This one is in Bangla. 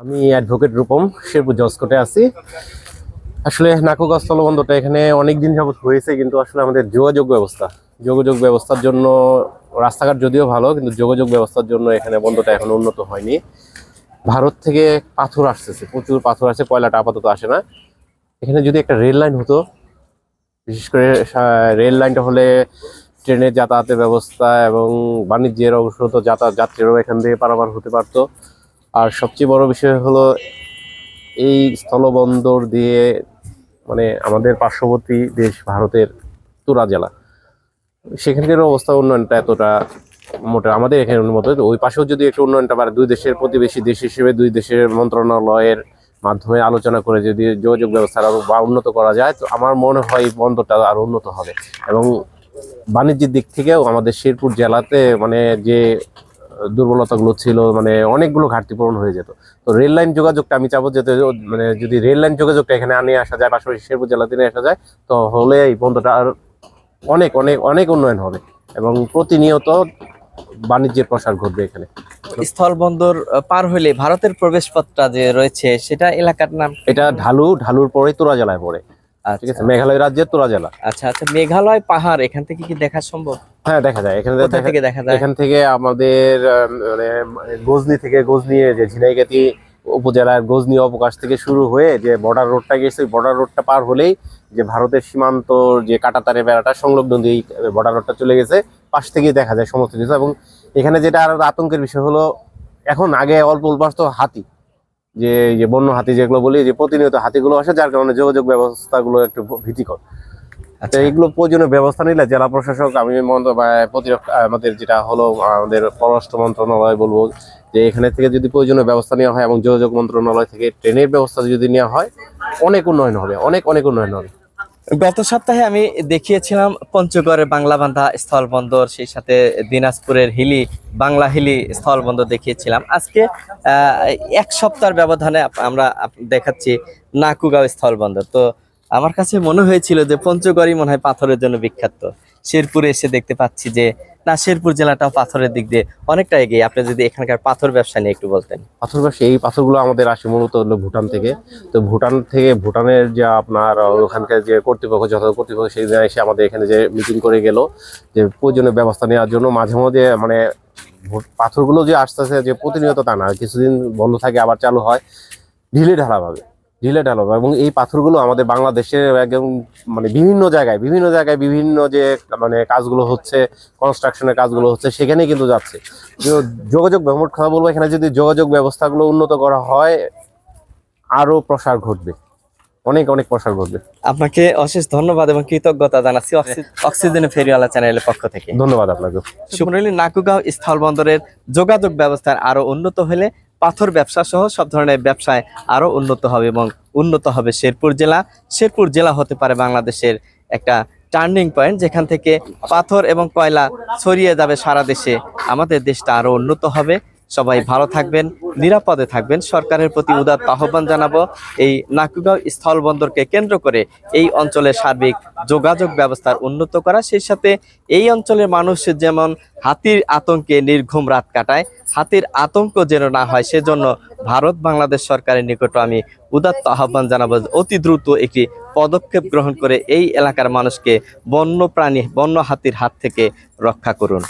আমি অ্যাডভোকেট রূপম শেরপুর জজকোটে আছি। আসলে নাকুগা স্থলবন্দরটা এখানে অনেক দিন যাবত হয়েছে, কিন্তু আসলে আমাদের যোগাযোগ ব্যবস্থা, যোগাযোগ ব্যবস্থার জন্য রাস্তাঘাট যদিও ভালো, কিন্তু যোগাযোগ ব্যবস্থার জন্য এখানে বন্দরটা এখনও উন্নত হয়নি। ভারত থেকে পাথর আসতেছে, প্রচুর পাথর আসে কয়লাটা আপাতত আসে না। এখানে যদি একটা রেল লাইন হতো, বিশেষ করে রেল লাইনটা হলে ট্রেনের যাতায়াতের ব্যবস্থা এবং বাণিজ্যের অবশ্য তো যাতায়াত যাত্রীরাও এখান থেকে পারাপার হতে পারতো। আর সবচেয়ে বড় বিষয় হলো এই স্থলবন্দর দিয়ে মানে আমাদের পার্শ্ববর্তী দেশ ভারতের তুরা জেলা। সেখানকার অবস্থা উন্নয়নটা এতটা মোটা, আমাদের এখানে মতো ওই পাশেও যদি একটু উন্নয়নটা বাড়ে, দুই দেশের প্রতিবেশী দেশ হিসেবে দুই দেশের মন্ত্রণালয়ের মাধ্যমে আলোচনা করে যদি যোগাযোগ ব্যবস্থা আরও বা উন্নত করা যায়, তো আমার মনে হয় বন্দরটা আরও উন্নত হবে। এবং বাণিজ্যের দিক থেকেও আমাদের শেরপুর জেলাতে মানে যে দুর্বলতাগুলো ছিল মানে অনেকগুলো ঘাটতি পূরণ হয়ে যেত। তো রেল লাইন যোগাযোগটা আমি চাবো যাতে মানে যদি রেল লাইন যোগাযোগটা এখানে আনিয়ে আসা যায় পাশাপাশি শেরপুর জেলাতে নিয়ে আসা যায় তো হলে এই বন্দরটা আর অনেক অনেক অনেক উন্নয়ন হবে এবং প্রতিনিয়ত বাণিজ্যের প্রসার ঘটবে এখানে। স্থলবন্দর আহ, পার হলে ভারতের প্রবেশপথটা যে রয়েছে সেটা এলাকার নাম? এটা ঢালু ঢালুর পরে তোরা জেলায় পড়ে। ঠিক আছে মেঘালয় রাজ্যের তোরা জেলা। আচ্ছা আচ্ছা মেঘালয় পাহাড় এখান থেকে কি দেখা সম্ভব? হ্যাঁ দেখা যায়। এখানে থেকে দেখা যায়? এখান থেকে আমাদের মানে গজনি থেকে গজনি যে ঝিনাইগাতি উপজেলার গজনি অবকাশ থেকে শুরু হয়ে যে বর্ডার রোডটা গেছে ওই বর্ডার রোডটা পার হলেই যে ভারতের সীমান্ত যে কাটাতারে বেড়াটা সংলগ্ন দিয়ে বর্ডার রোডটা চলে গেছে। পাশ থেকেই দেখা যায় সমস্ত কিছু। এবং এখানে যেটা আর আতঙ্কের বিষয় হলো এখন আগে অল্প অল্প হাতি। যে যে বন্য হাতি যেগুলো বলি যে প্রতিনিয়ত হাতিগুলো আসে যার কারণে যোগাযোগ ব্যবস্থাগুলো একটু ভীতিকর। আচ্ছা। এইগুলো প্রয়োজনীয় ব্যবস্থা নিলে জেলা প্রশাসক আমি প্রতিরক্ষা আমাদের যেটা হলো আমাদের পররাষ্ট্র মন্ত্রণালয় বলব যে এখানে থেকে যদি প্রয়োজনীয় ব্যবস্থা নেওয়া হয় এবং যোগাযোগ মন্ত্রণালয় থেকে ট্রেনের ব্যবস্থা যদি নেওয়া হয় অনেক উন্নয়ন হবে অনেক অনেক উন্নয়ন হবে। গত সপ্তাহে আমি দেখিয়েছিলাম পঞ্চগড়ের বাংলাবান্ধা স্থলবন্দর, সেই সাথে দিনাজপুরের হিলি, বাংলা হিলি স্থলবন্দর দেখিয়েছিলাম। আজকে এক সপ্তাহের ব্যবধানে আমরা দেখাচ্ছি নাকুগাঁও স্থলবন্দর। তো আমার কাছে মনে হয়েছিল যে পঞ্চগড়ই মনে হয় পাথরের জন্য বিখ্যাত। শেরপুরে এসে দেখতে পাচ্ছি যে, না, শেরপুর জেলাটাও পাথরের দিক দিয়ে অনেকটা এগিয়ে। আপনি যদি এখানকার পাথর ব্যবসা নিয়ে একটু বলতেন। পাথর ব্যবসা, এই পাথরগুলো আমাদের আসে মূলত হলো ভুটান থেকে। তো ভুটান থেকে, ভুটানের যে আপনার ওখানকার যে কর্তৃপক্ষ যত কর্তৃপক্ষ, সেই দিন এসে আমাদের এখানে যে মিটিং করে গেল, যে প্রয়োজনীয় ব্যবস্থা নেওয়ার জন্য মাঝে মধ্যে মানে পাথরগুলো যে আসতেছে যে প্রতিনিয়ত তা না কিছুদিন বন্ধ থাকে, আবার চালু হয় ঢিলে ঢালাভাবে ঢিলে ঢালাভাবে এবং এই পাথরগুলো আমাদের বাংলাদেশে একদম মানে বিভিন্ন জায়গায় বিভিন্ন জায়গায় বিভিন্ন যে মানে কাজগুলো হচ্ছে কনস্ট্রাকশনের কাজগুলো হচ্ছে সেখানে কিন্তু যাচ্ছে। যোগাযোগ মোট কথা বলব এখানে যদি যোগাযোগ ব্যবস্থাগুলো উন্নত করা হয় আরও প্রসার ঘটবে। অনেক অনেক প্রসার ঘটবে। আপনাকে অশেষ ধন্যবাদ এবং কৃতজ্ঞতা জানাচ্ছি অক্সি- অক্সিজেন ফেরিওয়ালা চ্যানেলের পক্ষ থেকে। ধন্যবাদ আপনাকে সুমরলি নাকুগাঁও স্থলবন্দরের যোগাযোগ ব্যবস্থার আরও উন্নত হলে পাথর ব্যবসা সহ সব ধরনের ব্যবসায় আরও উন্নত হবে এবং উন্নত হবে শেরপুর জেলা। শেরপুর জেলা হতে পারে বাংলাদেশের একটা টার্নিং পয়েন্ট যেখান থেকে পাথর এবং কয়লা ছড়িয়ে যাবে সারা দেশে। আমাদের দেশটা আরও উন্নত হবে। সবাই ভালো থাকবেন নিরাপদে থাকবেন। সরকারের প্রতি উদাত্ত আহ্বান জানাব। এই নাকুগাঁও স্থলবন্দরকে কেন্দ্র করে এই অঞ্চলের সার্বিক যোগাযোগ ব্যবস্থার উন্নত করা সেই সাথে এই অঞ্চলের মানুষ যেমন হাতির আতঙ্কে নির্ঘুম রাত কাটায় হাতির আতঙ্ক যেন না হয় সেজন্য ভারত বাংলাদেশ সরকারের নিকট আমি উদাত্ত আহ্বান জানাব অতি দ্রুত একটি পদক্ষেপ গ্রহণ করে এই এলাকার মানুষকে বন্য প্রাণী বন্য হাতির হাত থেকে রক্ষা করুন।